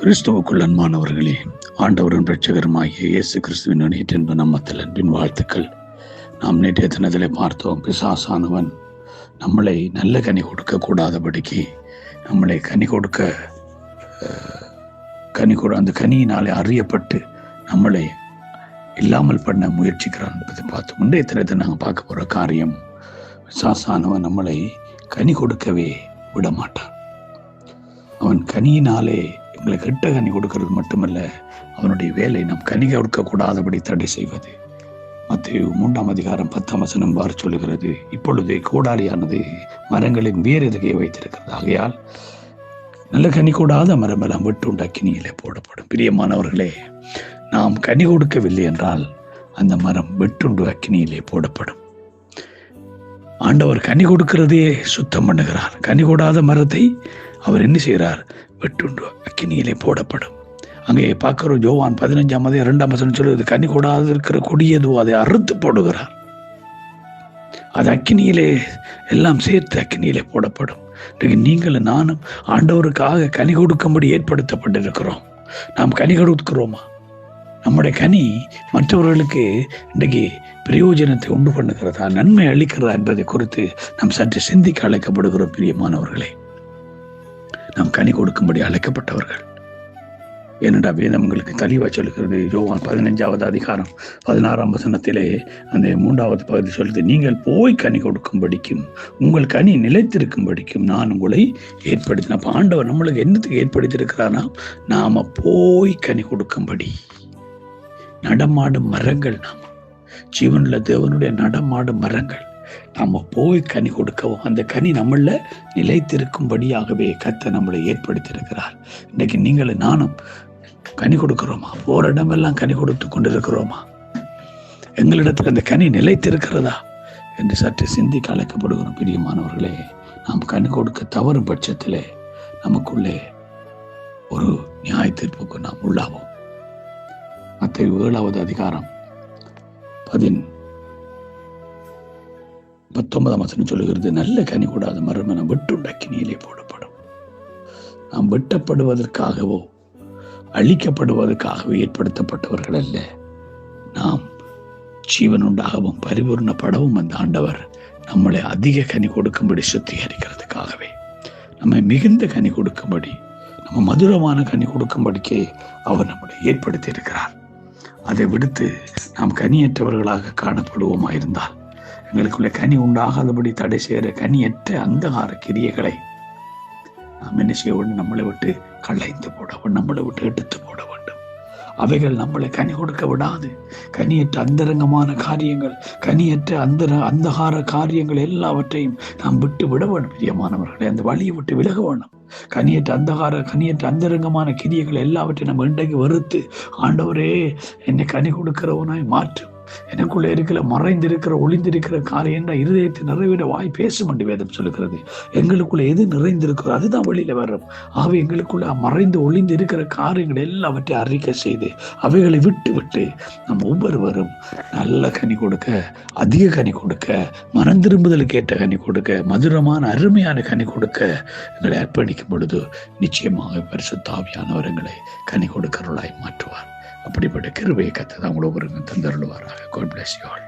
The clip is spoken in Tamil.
கிறிஸ்துவுக்குள் அன்பானவர்களே ஆண்டவரும் இரட்சகருமாகிய இயேசு கிறிஸ்துவின் நேற்றென்ப நம்மத்தில் அன்பின் வாழ்த்துக்கள். நாம் நேற்றைய தினத்திலே பார்த்தோம் பிசாசானவன் நம்மளை நல்ல கனி கொடுக்க கூடாதபடிக்கு நம்மளை கனி கொடுக்க கனி கொடு அந்த கனியினாலே அறியப்பட்டு நம்மளை இல்லாமல் பண்ண முயற்சிக்கிறான் என்பதை பார்த்தோம். முந்தைய தினத்தை நாங்கள் பார்க்க போகிற காரியம் பிசாசானவன் நம்மளை கனி கொடுக்கவே விட மாட்டான் அவன் கனியினாலே எங்களை கெட்ட கனி கொடுக்கிறது மட்டுமல்ல அவனுடைய வேலை நம் கனி கொடுக்க கூடாதபடி தடை செய்வது. மத்திய மூன்றாம் அதிகாரம் பத்தாம் வசனம் வார் சொல்லுகிறது இப்பொழுது கோடாலியானது மரங்களின் வேரெதுகையை வைத்திருக்கிறது. ஆகையால் நல்ல கனி கூடாத மரம் எல்லாம் வெட்டுண்டு அக்கினியிலே போடப்படும். பிரியமானவர்களே நாம் கனி கொடுக்கவில்லை என்றால் அந்த மரம் வெட்டுண்டு அக்கினியிலே போடப்படும். ஆண்டவர் கனி கொடுக்கிறதே சுத்தம் பண்ணுகிறார். கனி கூடாத மரத்தை அவர் என்ன செய்கிறார்? வெட்டுண்டு அக்கினியிலே போடப்படும். அங்கே பார்க்கிறோம் ஜோவான் பதினஞ்சாம் மதியம் இரண்டாம் வசனம் சொல்லுவது கனி கூடாது இருக்கிற கொடியதோ அதை அறுத்து போடுகிறார். அது அக்கினியிலே எல்லாம் சேர்த்து அக்கினியிலே போடப்படும். இன்றைக்கு நீங்களும் நானும் ஆண்டவருக்காக கனி கொடுக்கும்படி ஏற்படுத்தப்பட்டிருக்கிறோம். நாம் கனி கொடுக்கிறோமா? நம்முடைய கனி மற்றவர்களுக்கு இன்றைக்கு பிரயோஜனத்தை உண்டு பண்ணுகிறதா? நன்மை அளிக்கிறதா என்பதை குறித்து நாம் சற்று சிந்திக்க அழைக்கப்படுகிறோம் பிரியமானவர்களே. நாம் கனி கொடுக்கும்படி அழைக்கப்பட்டவர்கள். ஏனென்றா வேதம் உங்களுக்கு தெளிவாக சொல்லுகிறது? யோவான் பதினஞ்சாவது அதிகாரம் பதினாறாம் வசனத்திலே அந்த மூன்றாவது பகுதி சொல்லுது நீங்கள் போய் கனி கொடுக்கும்படிக்கும் உங்கள் கனி நிலைத்திருக்கும்படிக்கும் நான் உங்களை ஏற்படுத்தின அப்போ ஆண்டவர் நம்மளுக்கு என்னத்துக்கு ஏற்படுத்தியிருக்கிறானா நாம போய் கனி கொடுக்கும்படி. நடமாடும் மரங்கள் நாம. ஜீவனில் தேவனுடைய நடமாடும் மரங்கள். நம்ம போய் கனி கொடுக்கவும். அந்த கனி நம்மள நிலைத்திருக்கும்படியாகவே கத்த நம்மளை ஏற்படுத்தியிருக்கிறார். இன்னைக்கு நீங்களும் நானும் கனி கொடுக்கிறோமா? போற இடமெல்லாம் கனி கொடுத்து கொண்டிருக்கிறோமா? எங்களிடத்தில் அந்த கனி நிலைத்திருக்கிறதா? என்று சற்று சிந்திக்க அழைக்கப்படுகிறோம். பிரியமானவர்களே நாம் கனி கொடுக்க தவறும் பட்சத்திலே நமக்குள்ளே ஒரு நியாய தீர்ப்புக்கு நாம் உள்ளாவோம். மத்திய ஏழாவது அதிகாரம் பதின் பத்தொன்பதாம் வசனம் சொல்லுகிறது நல்ல கனி கூடாத மரம் என வெட்டுண்ட போடப்படும். நாம் வெட்டப்படுவதற்காகவோ அழிக்கப்படுவதற்காகவோ ஏற்படுத்தப்பட்டவர்கள் அல்ல. நாம் ஜீவனுண்டாகவும் பரிபூர்ணப்படவும் அந்த ஆண்டவர் நம்மளை அதிக கனி கொடுக்கும்படி சுத்திகரிக்கிறதுக்காகவே நம்மை மிகுந்த கனி கொடுக்கும்படி நம்ம மதுரமான கனி கொடுக்கும்படிக்கே அவர் நம்மளை ஏற்படுத்தி இருக்கிறார் அதை விடுத்து நாம் கனியற்றவர்களாக காணப்படுவோமா இருந்தால் எங்களுக்குள்ள கனி உண்டாகாதபடி தடை செய்கிற கனியற்ற அந்தகார கிரியைகளை நாம் என்ன செய்ய வேண்டும்? நம்மளை விட்டு களைந்து போட வேண்டும். நம்மளை விட்டு எடுத்து போட வேண்டும். அவைகள் நம்மளை கனி கொடுக்க விடாது. கனியற்ற அந்தரங்கமான காரியங்கள் கனியற்ற அந்த அந்தகார காரியங்கள் எல்லாவற்றையும் நாம் விட்டு விட வேண்டும் பிரியமானவர்களை. அந்த வழியை விட்டு விலக வேண்டும். கனியற்ற அந்தகார கனியற்ற அந்தரங்கமான கிரியைகள் எல்லாவற்றையும் நம்ம இன்றைக்கு வெறுத்து ஆண்டவரே என்னை கனி கொடுக்கிறவனாய் மாற்றும் எனக்குள்ளே இருக்கிற மறைந்திருக்கிற ஒளிந்திருக்கிற காரியன்ற இருதயத்தை நிறைவேற வாய் பேசும் என்று வேதம் சொல்லுகிறது. எங்களுக்குள்ள எது நிறைந்திருக்கிறோ அதுதான் வெளியில வரும் ஆகவே எங்களுக்குள்ள மறைந்து ஒளிந்து இருக்கிற காரியங்கள் எல்லாவற்றையும் அறிக்கை செய்து அவைகளை விட்டு விட்டு நம்ம ஒவ்வொருவரும் நல்ல கனி கொடுக்க அதிக கனி கொடுக்க மனம் திரும்புதலுக்கு ஏற்ற கனி கொடுக்க மதுரமான அருமையான கனி கொடுக்க எங்களை அர்ப்பணிக்கும் பொழுது நிச்சயமாக பரிசுத்தாவியானவர் எங்களை கனி கொடுக்க கிருபையை கத்ததான் உங்களுக்கு தந்தருள்வாராக. God bless you all